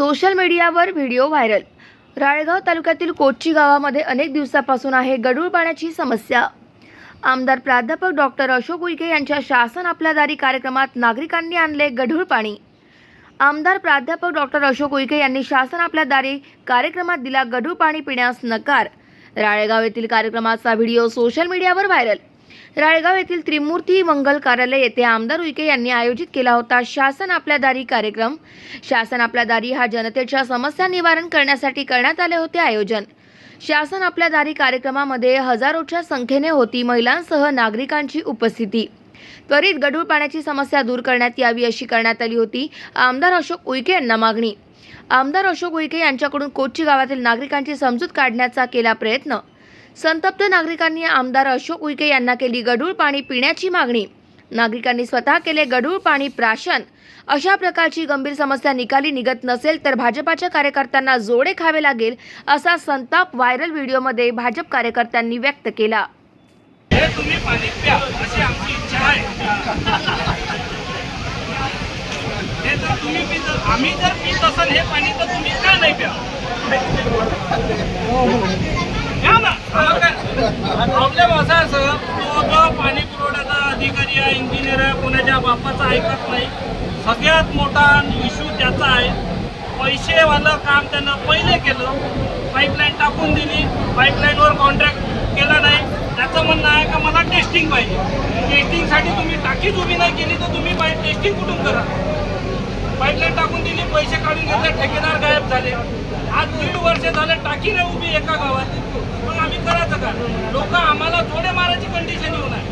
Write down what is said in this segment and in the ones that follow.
Social मीडियावर video viral. Ralegaon तालुक्यातील कोच्ची गावामध्ये अनेक दिवसापासून आहे गढूळ पाण्याची समस्या. आमदार प्राध्यापक डॉक्टर अशोक उईके यांच्या शासन आपल्या दारी कार्यक्रमात नागरिकांनी आणले गढूळ पाणी. आमदार प्राध्यापक डॉक्टर अशोक उईके यांनी शासन आपल्या दारी कार्यक्रमात दिला गढूळ पाणी पिण्यास नकार. राळेगाव येथील कार्यक्रमाचा व्हिडिओ सोशल मीडियावर व्हायरल. राळेगाव येथील त्रिमूर्ती मंगल कार्यालय येथे आमदार उईके यांनी आयोजित केला होता शासन आपल्या दारी कार्यक्रम. शासन आपल्या दारी हा जनतेच्या समस्या निवारण करण्यासाठी करण्यात आले होते आयोजन. शासन आपल्या दारी कार्यक्रमामध्ये हजारोच्या संख्येने होती महिलांसह नागरिकांची उपस्थिती. त्वरित गढूळ पाण्याची समस्या दूर करण्यात यावी अशी करण्यात आली होती आमदार अशोक उईके यांना मागणी. आमदार अशोक उईके यांच्याकडून कोच्ची गावातील नागरिकांची समजूत काढण्याचा केला प्रयत्न. संतप्त नागरिकांनी आमदार अशोक उईके यांना केली गढूळ पाणी पिण्याची मागणी. नागरिकांनी स्वतः केले गढूळ पाणी प्राशन. अशा प्रकारची गंभीर समस्या निकाली निघत नसेल तर भाजपाच्या कार्यकर्त्यांना जोडे खावे लागेल असा संताप व्हायरल व्हिडिओमध्ये भाजप कार्यकर्त्यांनी व्यक्त केला. तुम्ही पाणी प्या अशी आमची इच्छा आहे. हे जर तुम्ही पित आम्ही जर पित असाल हे पाणी तर तुम्ही का नाही प्या? प्रॉब्लेम असा आहे सर तो जो पाणी पुरवठ्याचा अधिकारी आहे इंजिनियर आहे कोणाच्या बापाचा ऐकत नाही. सगळ्यात मोठा इश्यू त्याचा आहे. पैसेवालं काम त्यानं पहिले केलं पाईपलाईन टाकून दिली पाईपलाईनवर कॉन्ट्रॅक्ट केला नाही. त्याचं म्हणणं आहे का मला टेस्टिंग पाहिजे. टेस्टिंगसाठी तुम्ही टाकीच उभी नाही केली तर तुम्ही पाईप टेस्टिंग कुठून करा? पाईपलाईन टाकून दिली पैसे काढून घेतले ठेकेदार गायब झाले. आज दीड वर्ष झाले टाकी नाही उभी एका गावात. मग आम्ही करायचं का? लोक आम्हाला जोडे मारायची कंडिशन येऊन आहे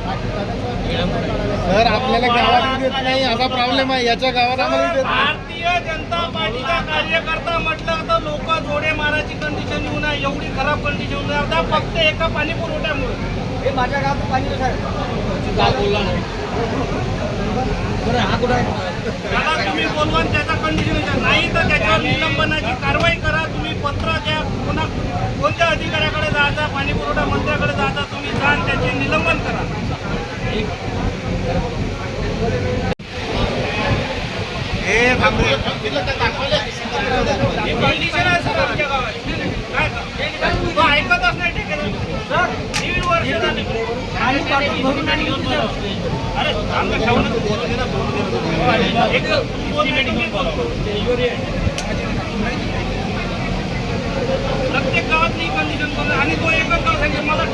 सर आपल्याला गावात देत नाही असा प्रॉब्लेम आहे. याच्या गावात आम्हाला नाही. भारतीय जनता पार्टीचा कार्यकर्ता म्हटलं तर लोक जोडे मारायची कंडिशन येऊन आहे एवढी खराब कंडिशन आहे आता फक्त एका पाणी पुरवठ्यामुळे. हे माझ्या गावात पाणी त्याला तुम्ही बोलवा त्याचा कंडिशन नाही तर त्याच्यावर निलंबनाची कारवाई करा. तुम्ही पत्र द्या पुन्हा कोणत्या जायचा पाणी पुरवठा मंत्र्याकडे जायचा तुम्ही जा त्याचे निलंबन करा. ही कंडिशन आहे सर आमच्या गावात. काय तर? तो ऐकतच नाही ठेकेदार दीड वर्ष झाली. अरे आमच्या ठेवणं एक प्रत्येक गावात नाही कंडिशन करून आणि तो एकच गाव सांगेल मला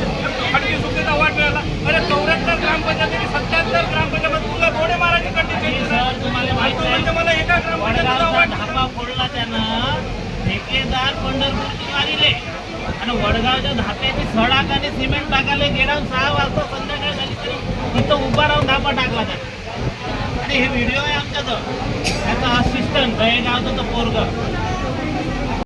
खडकी सुकेचा वाट मिळाला. अरे चौऱ्याहत्तर ग्रामपंचायत सत्याहत्तर ग्रामपंचायत तुला तुम्हाला माहीत आहे? म्हणजे मला एका ग्रामपंचायतीचा वाट धापा फोडला त्यानं. ठेकेदार पंढरपूरची मारिले आणि वडगावच्या धाप्याची सडाक आणि सिमेंट टाकायला गेला सहा वाजता संध्याकाळ झाली तरी तिथं उभा राहून धापा टाकला त्याने. आणि हे व्हिडिओ आहे आमच्याजवळ. त्याचा असिस्टंट गयगावचा तो पोरग.